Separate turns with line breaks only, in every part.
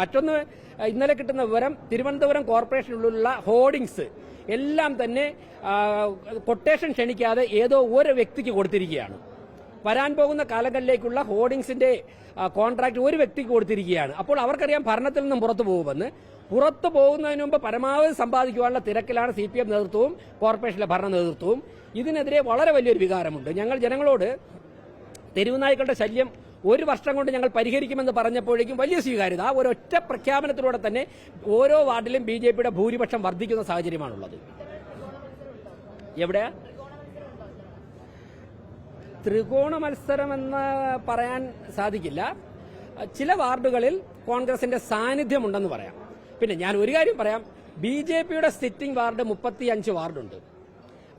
മറ്റൊന്ന് ഇന്നലെ കിട്ടുന്ന വിവരം തിരുവനന്തപുരം കോർപ്പറേഷനിലുള്ള ഹോർഡിങ്സ്. എല്ലാം തന്നെ കൊട്ടേഷൻ ക്ഷണിക്കാതെ ഏതോ ഒരു വ്യക്തിക്ക് കൊടുത്തിരിക്കുകയാണ്. വരാൻ പോകുന്ന കാലങ്ങളിലേക്കുള്ള ഹോർഡിങ്സിന്റെ കോൺട്രാക്ട് ഒരു വ്യക്തിക്ക് കൊടുത്തിരിക്കുകയാണ്. അപ്പോൾ അവർക്കറിയാം ഭരണത്തിൽ നിന്നും പുറത്തു പോകുമെന്ന്. പുറത്തു പോകുന്നതിന് മുമ്പ് പരമാവധി സമ്പാദിക്കുവാനുള്ള തിരക്കിലാണ് സി പി എം നേതൃത്വവും കോർപ്പറേഷനിലെ ഭരണ നേതൃത്വവും. ഇതിനെതിരെ വളരെ വലിയൊരു വികാരമുണ്ട്. ഞങ്ങൾ ജനങ്ങളോട് തെരുവുനായ്ക്കളുടെ ശല്യം ഒരു വർഷം കൊണ്ട് ഞങ്ങൾ പരിഹരിക്കുമെന്ന് പറഞ്ഞപ്പോഴേക്കും വലിയ സ്വീകാര്യത. ആ ഒരൊറ്റ പ്രഖ്യാപനത്തിലൂടെ തന്നെ ഓരോ വാർഡിലും ബി ജെ പിയുടെ ഭൂരിപക്ഷം വർദ്ധിക്കുന്ന സാഹചര്യമാണുള്ളത്. എവിടെയാ? ത്രികോണ മത്സരം എന്ന് പറയാൻ സാധിക്കില്ല. ചില വാർഡുകളിൽ കോൺഗ്രസിന്റെ സാന്നിധ്യമുണ്ടെന്ന് പറയാം. പിന്നെ ഞാൻ ഒരു കാര്യം പറയാം. ബി ജെ പിയുടെ സിറ്റിംഗ് വാർഡ് മുപ്പത്തിയഞ്ച് വാർഡുണ്ട്.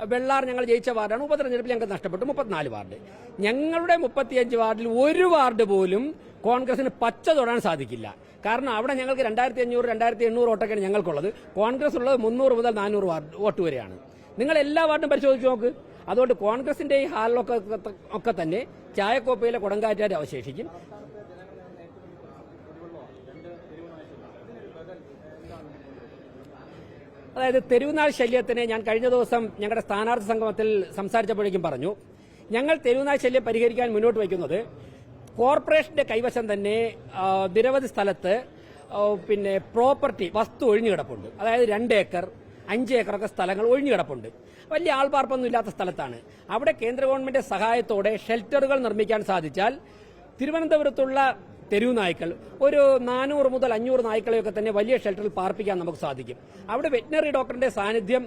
വെള്ളാർ ഞങ്ങൾ ജയിച്ച വാർഡാണ്. ഉപതെരഞ്ഞെടുപ്പിൽ ഞങ്ങൾക്ക് നഷ്ടപ്പെട്ടു. മുപ്പത്തിനാല് വാർഡ്. ഞങ്ങളുടെ മുപ്പത്തിയഞ്ച് വാർഡിൽ ഒരു വാർഡ് പോലും കോൺഗ്രസിന് പച്ച തൊടാൻ സാധിക്കില്ല. കാരണം അവിടെ ഞങ്ങൾക്ക് രണ്ടായിരത്തി അഞ്ഞൂറ് രണ്ടായിരത്തി എണ്ണൂറ് വോട്ടൊക്കെയാണ് ഞങ്ങൾക്കുള്ളത്. കോൺഗ്രസ് ഉള്ളത് മുന്നൂറ് മുതൽ നാനൂറ് വോട്ട് വരെയാണ്. നിങ്ങൾ എല്ലാ വാർഡും പരിശോധിച്ച് നോക്ക്. അതുകൊണ്ട് കോൺഗ്രസിന്റെ ഈ ഹാളിലൊക്കെ ഒക്കെ തന്നെ ചായക്കോപ്പയിലെ കുടങ്കാറ്റാർ അവശേഷിക്കും. അതായത് തെരുവുനാൾ ശല്യത്തിന് ഞാൻ കഴിഞ്ഞ ദിവസം ഞങ്ങളുടെ സ്ഥാനാർത്ഥി സംഗമത്തിൽ സംസാരിച്ചപ്പോഴേക്കും പറഞ്ഞു. ഞങ്ങൾ തെരുവുനാൾ ശല്യം പരിഹരിക്കാൻ മുന്നോട്ട് വയ്ക്കുന്നത് കോർപ്പറേഷന്റെ കൈവശം തന്നെ നിരവധി സ്ഥലത്ത് പിന്നെ പ്രോപ്പർട്ടി വസ്തു ഒഴിഞ്ഞു കിടപ്പുണ്ട്. അതായത് രണ്ട് ഏക്കർ അഞ്ച് ഏക്കറൊക്കെ സ്ഥലങ്ങൾ ഒഴിഞ്ഞു കിടപ്പുണ്ട്. വലിയ ആൾപ്പാർപ്പൊന്നും ഇല്ലാത്ത സ്ഥലത്താണ്. അവിടെ കേന്ദ്ര ഗവൺമെന്റ് സഹായത്തോടെ ഷെൽട്ടറുകൾ നിർമ്മിക്കാൻ സാധിച്ചാൽ തിരുവനന്തപുരത്തുള്ള തെരുവ് നായ്ക്കൾ. ഒരു നാനൂറ് മുതൽ അഞ്ഞൂറ് നായ്ക്കളെയൊക്കെ തന്നെ വലിയ ഷെൽട്ടറിൽ പാർപ്പിക്കാൻ നമുക്ക് സാധിക്കും. അവിടെ വെറ്റിനറി ഡോക്ടറിന്റെ സാന്നിധ്യം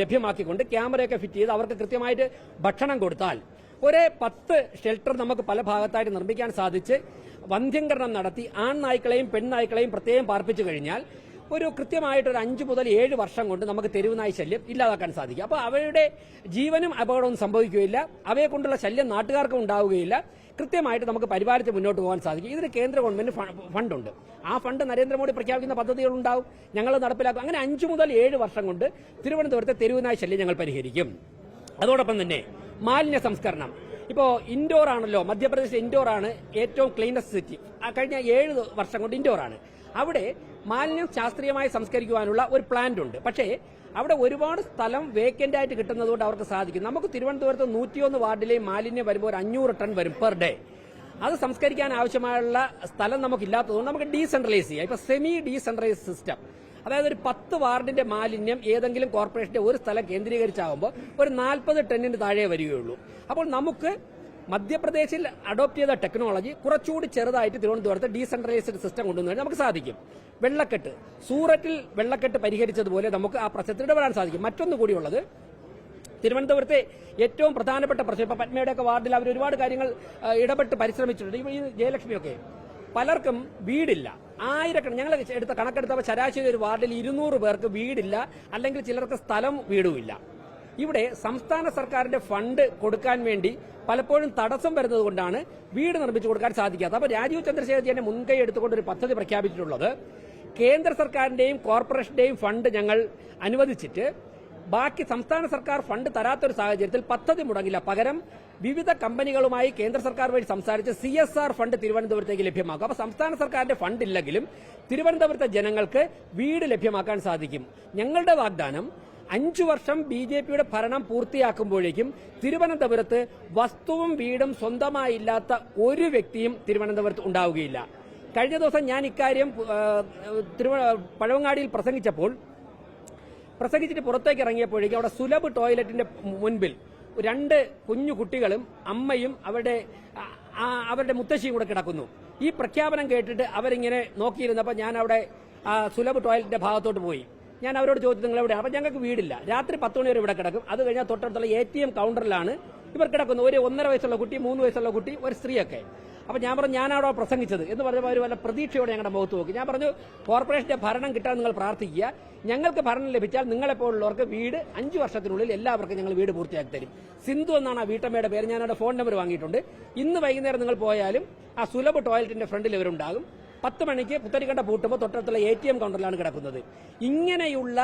ലഭ്യമാക്കിക്കൊണ്ട് ക്യാമറയൊക്കെ ഫിറ്റ് ചെയ്ത് അവർക്ക് കൃത്യമായിട്ട് ഭക്ഷണം കൊടുത്താൽ ഒരേ പത്ത് ഷെൽട്ടർ നമുക്ക് പല ഭാഗത്തായിട്ട് നിർമ്മിക്കാൻ സാധിച്ച് വന്ധ്യംകരണം നടത്തി ആൺ നായ്ക്കളെയും പെൺ നായ്ക്കളെയും പ്രത്യേകം പാർപ്പിച്ചു കഴിഞ്ഞാൽ ഒരു കൃത്യമായിട്ട് ഒരു അഞ്ച് മുതൽ ഏഴ് വർഷം കൊണ്ട് നമുക്ക് തെരുവുനായി ശല്യം ഇല്ലാതാക്കാൻ സാധിക്കും. അപ്പോൾ അവരുടെ ജീവനും അപകടവും സംഭവിക്കുകയില്ല. അവയെ കൊണ്ടുള്ള ശല്യം നാട്ടുകാർക്കും ഉണ്ടാവുകയില്ല. കൃത്യമായിട്ട് നമുക്ക് പരിപാലിച്ച് മുന്നോട്ട് പോകാൻ സാധിക്കും. ഇതിന് കേന്ദ്ര ഗവൺമെന്റ് ഫണ്ടുണ്ട്. ആ ഫണ്ട് നരേന്ദ്രമോദി പ്രഖ്യാപിക്കുന്ന പദ്ധതികൾ ഉണ്ടാവും ഞങ്ങൾ നടപ്പിലാക്കും. അങ്ങനെ അഞ്ച് മുതൽ ഏഴ് വർഷം കൊണ്ട് തിരുവനന്തപുരത്തെ തെരുവുനായി ശല്യം ഞങ്ങൾ പരിഹരിക്കും. അതോടൊപ്പം തന്നെ മാലിന്യ സംസ്കരണം. ഇപ്പോ ഇൻഡോർ ആണല്ലോ മധ്യപ്രദേശ് ഇൻഡോർ ആണ് ഏറ്റവും ക്ലീനസ്റ്റ് സിറ്റി. കഴിഞ്ഞ ഏഴ് വർഷം കൊണ്ട് ഇൻഡോർ ആണ്. അവിടെ മാലിന്യം ശാസ്ത്രീയമായി സംസ്കരിക്കുവാനുള്ള ഒരു പ്ലാന്റ് ഉണ്ട്. പക്ഷേ അവിടെ ഒരുപാട് സ്ഥലം വേക്കന്റ് ആയിട്ട് കിട്ടുന്നതുകൊണ്ട് അവർക്ക് സാധിക്കും. നമുക്ക് തിരുവനന്തപുരത്ത് നൂറ്റിയൊന്ന് വാർഡിലെ മാലിന്യം വരുമ്പോൾ ഒരു അഞ്ഞൂറ് ടൺ വരും പെർ ഡേ അത് സംസ്കരിക്കാൻ ആവശ്യമായുള്ള സ്ഥലം നമുക്കില്ലാത്തതുകൊണ്ട് നമുക്ക് ഡീസെൻട്രലൈസ് ചെയ്യാം. ഇപ്പൊ സെമി ഡീസെൻട്രലൈസ് സിസ്റ്റം അതായത് ഒരു പത്ത് വാർഡിന്റെ മാലിന്യം ഏതെങ്കിലും കോർപ്പറേഷന്റെ ഒരു സ്ഥലം കേന്ദ്രീകരിച്ചാകുമ്പോൾ ഒരു നാൽപ്പത് ടണ്ണിന് താഴെ വരികയുള്ളൂ. അപ്പോൾ നമുക്ക് മധ്യപ്രദേശിൽ അഡോപ്റ്റ് ചെയ്ത ടെക്നോളജി കുറച്ചുകൂടി ചെറുതായിട്ട് തിരുവനന്തപുരത്ത് ഡീസെൻട്രലൈസ്ഡ് സിസ്റ്റം കൊണ്ടുവന്നാൽ നമുക്ക് സാധിക്കും. വെള്ളക്കെട്ട്. സൂററ്റിൽ വെള്ളക്കെട്ട് പരിഹരിച്ചതുപോലെ നമുക്ക് ആ പ്രശ്നത്തിൽ ഇടപെടാൻ സാധിക്കും. മറ്റൊന്നു കൂടിയുള്ളത് തിരുവനന്തപുരത്തെ ഏറ്റവും പ്രധാനപ്പെട്ട പ്രശ്നം ഇപ്പൊ പത്മയുടെയൊക്കെ വാർഡിൽ അവർ ഒരുപാട് കാര്യങ്ങൾ ഇടപെട്ട് പരിശ്രമിച്ചിട്ടുണ്ട്. ഈ ഈ ജയലക്ഷ്മിയൊക്കെ. പലർക്കും വീടില്ല. ആയിരക്കണക്കിന് ഞങ്ങൾ എടുത്ത കണക്കെടുത്തപ്പോൾ ശരാശരി ഒരു വാർഡിൽ ഇരുന്നൂറ് പേർക്ക് വീടില്ല. അല്ലെങ്കിൽ ചിലർക്ക് സ്ഥലം വീടുമില്ല. ഇവിടെ സംസ്ഥാന സർക്കാരിന്റെ ഫണ്ട് കൊടുക്കാൻ വേണ്ടി പലപ്പോഴും തടസ്സം വരുന്നത് കൊണ്ടാണ് വീട് നിർമ്മിച്ചു കൊടുക്കാൻ സാധിക്കാത്തത്. അപ്പോൾ രാജീവ് ചന്ദ്രശേഖരജിന്റെ മുൻകൈ എടുത്തുകൊണ്ട് ഒരു പദ്ധതി പ്രഖ്യാപിച്ചിട്ടുള്ളത്. കേന്ദ്ര സർക്കാരിന്റെയും കോർപ്പറേഷന്റെയും ഫണ്ട് ഞങ്ങൾ അനുവദിച്ചിട്ട് ബാക്കി സംസ്ഥാന സർക്കാർ ഫണ്ട് തരാത്തൊരു സാഹചര്യത്തിൽ പദ്ധതി മുടങ്ങില്ല. പകരം വിവിധ കമ്പനികളുമായി കേന്ദ്ര സർക്കാർ വഴി സംസാരിച്ച് സി എസ് ആർ ഫണ്ട് തിരുവനന്തപുരത്തേക്ക് ലഭ്യമാക്കും. അപ്പൊ സംസ്ഥാന സർക്കാരിന്റെ ഫണ്ട് ഇല്ലെങ്കിലും തിരുവനന്തപുരത്തെ ജനങ്ങൾക്ക് വീട് ലഭ്യമാക്കാൻ സാധിക്കും. ഞങ്ങളുടെ വാഗ്ദാനം അഞ്ചു വർഷം ബി ജെ പിയുടെ ഭരണം പൂർത്തിയാക്കുമ്പോഴേക്കും തിരുവനന്തപുരത്ത് വസ്തുവും വീടും സ്വന്തമായില്ലാത്ത ഒരു വ്യക്തിയും തിരുവനന്തപുരത്ത് ഉണ്ടാവുകയില്ല. കഴിഞ്ഞ ദിവസം ഞാൻ ഇക്കാര്യം തിരുവ പഴവങ്ങാടിയിൽ പ്രസംഗിച്ചപ്പോൾ പ്രസംഗിച്ചിട്ട് പുറത്തേക്ക് ഇറങ്ങിയപ്പോഴേക്കും അവിടെ സുലഭ് ടോയ്ലറ്റിന്റെ മുൻപിൽ രണ്ട് കുഞ്ഞു കുട്ടികളും അമ്മയും അവരുടെ അവരുടെ മുത്തശ്ശിയും കൂടെ കിടക്കുന്നു. ഈ പ്രഖ്യാപനം കേട്ടിട്ട് അവരിങ്ങനെ നോക്കിയിരുന്നപ്പോൾ ഞാൻ അവിടെ സുലഭ് ടോയ്ലറ്റിന്റെ ഭാഗത്തോട്ട് പോയി. ഞാൻ അവരോട് ചോദിച്ചു നിങ്ങൾ എവിടെ? അപ്പൊ ഞങ്ങൾക്ക് വീടില്ല. രാത്രി പത്ത് മണി വരെ ഇവിടെ കിടക്കും. അത് കഴിഞ്ഞാൽ തൊട്ടടുത്തുള്ള എ ടി എം കൗണ്ടറിലാണ്. ഇവർ കിടക്കുന്നത് ഒരു ഒന്നര വയസ്സുള്ള കുട്ടി മൂന്ന് വയസ്സുള്ള കുട്ടി ഒരു സ്ത്രീയൊക്കെ. അപ്പൊ ഞാൻ പറഞ്ഞു ഞാനാണോ പ്രസംഗിച്ചത്? എന്ന് പറഞ്ഞപ്പോൾ അവർ വല്ല പ്രതീക്ഷയോടെ ഞങ്ങളുടെ മുഖത്ത് നോക്കി. ഞാൻ പറഞ്ഞു കോർപ്പറേഷന്റെ ഭരണം കിട്ടാൻ നിങ്ങൾ പ്രാർത്ഥിക്കുക. ഞങ്ങൾക്ക് ഭരണം ലഭിച്ചാൽ നിങ്ങളെപ്പോലുള്ളവർക്ക് വീട് അഞ്ചു വർഷത്തിനുള്ളിൽ എല്ലാവർക്കും ഞങ്ങൾ വീട് പൂർത്തിയാക്കി തരും. സിന്ധു എന്നാണ് ആ വീട്ടമ്മയുടെ പേര്. ഞാൻ അവരുടെ ഫോൺ നമ്പർ വാങ്ങിയിട്ടുണ്ട്. ഇന്ന് വൈകുന്നേരം നിങ്ങൾ പോയാലും ആ സുലഭ ടോയ്ലറ്റിന്റെ ഫ്രണ്ടിൽ ഇവരുണ്ടാകും. പത്ത് മണിക്ക് പുത്തരിക്കണ്ട പൂട്ടുമ്പോൾ തൊട്ടടുത്തുള്ള എ ടി എം കൗണ്ടറിലാണ് കിടക്കുന്നത്. ഇങ്ങനെയുള്ള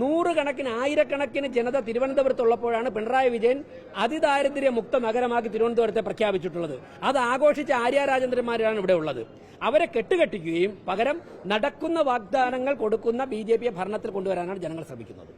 നൂറുകണക്കിന് ആയിരക്കണക്കിന് ജനത തിരുവനന്തപുരത്തുള്ളപ്പോഴാണ് പിണറായി വിജയൻ അതിദാരിദ്ര്യ മുക്ത നഗരമാക്കി തിരുവനന്തപുരത്തെ പ്രഖ്യാപിച്ചിട്ടുള്ളത്. അത് ആഘോഷിച്ച ആര്യ രാജേന്ദ്രന്മാരാണ് ഇവിടെ ഉള്ളത്. അവരെ കെട്ടുകെട്ടിക്കുകയും പകരം നടക്കുന്ന വാഗ്ദാനങ്ങൾ കൊടുക്കുന്ന ബി ഭരണത്തിൽ കൊണ്ടുവരാനാണ് ജനങ്ങൾ ശ്രമിക്കുന്നത്.